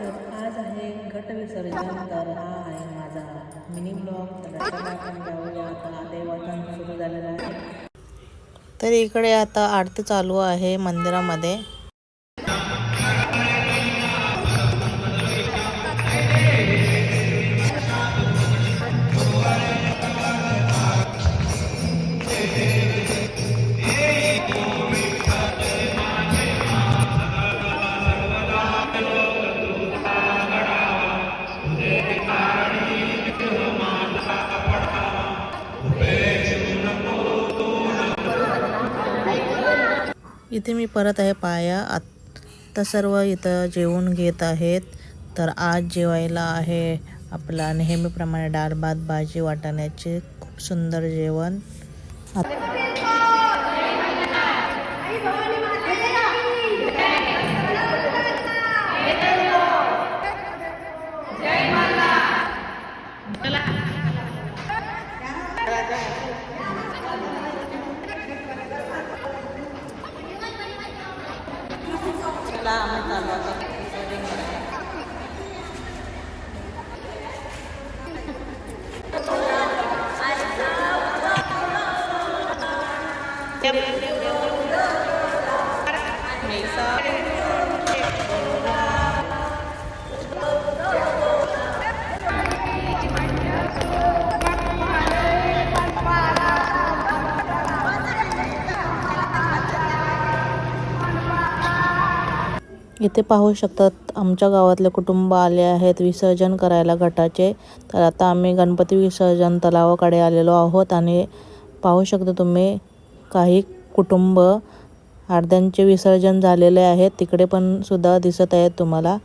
तर आज आहे घट विसर्जन तर हा आहे माझा मिनी ब्लॉग. तर आपण जाऊया. आता देवाचा सुरू झालेला आहे. तर इकडे आता आरती चालू आहे मंदिरामध्ये. इथे मी परत आहे पाया. आत्ता सर्व इथं जेवून घेत आहेत. तर आज जेवायला आहे आपला नेहमीप्रमाणे डाळ भात भाजी वाटाण्याचे. खूप सुंदर जेवण. が雨太郎と इथे पाहू शकतात आमच्या गावातले कुटुंब आले आहेत विसर्जन करायला घटाचे तर आता आम्ही गणपती विसर्जन तलावाकडे आलेलो आहोत आणि पाहू शकता तुम्ही काही कुटुंब अर्ध्यांचे विसर्जन झालेले आहेत. तिकडे पण सुद्धा दिसत आहेत तुम्हाला.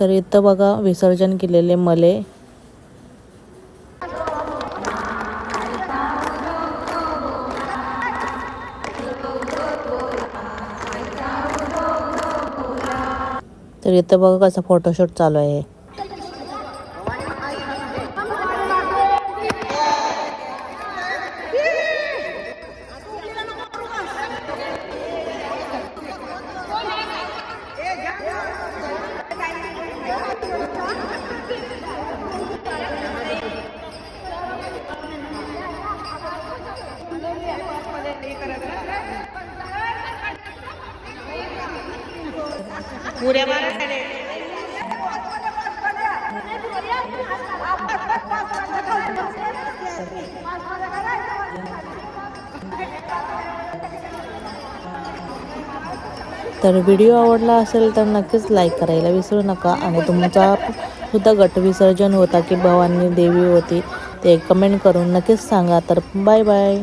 तर इथं बघा विसर्जन केलेले मले. तर इथं बघा कसा फोटोशूट चालू आहे. तर व्हिडिओ आवडला असेल तर नक्कीच लाईक करायला विसरू नका आणि तुमचा सुद्धा गट विसर्जन होता की भवानी देवी होती ते कमेंट करून नक्कीच सांगा. तर बाय बाय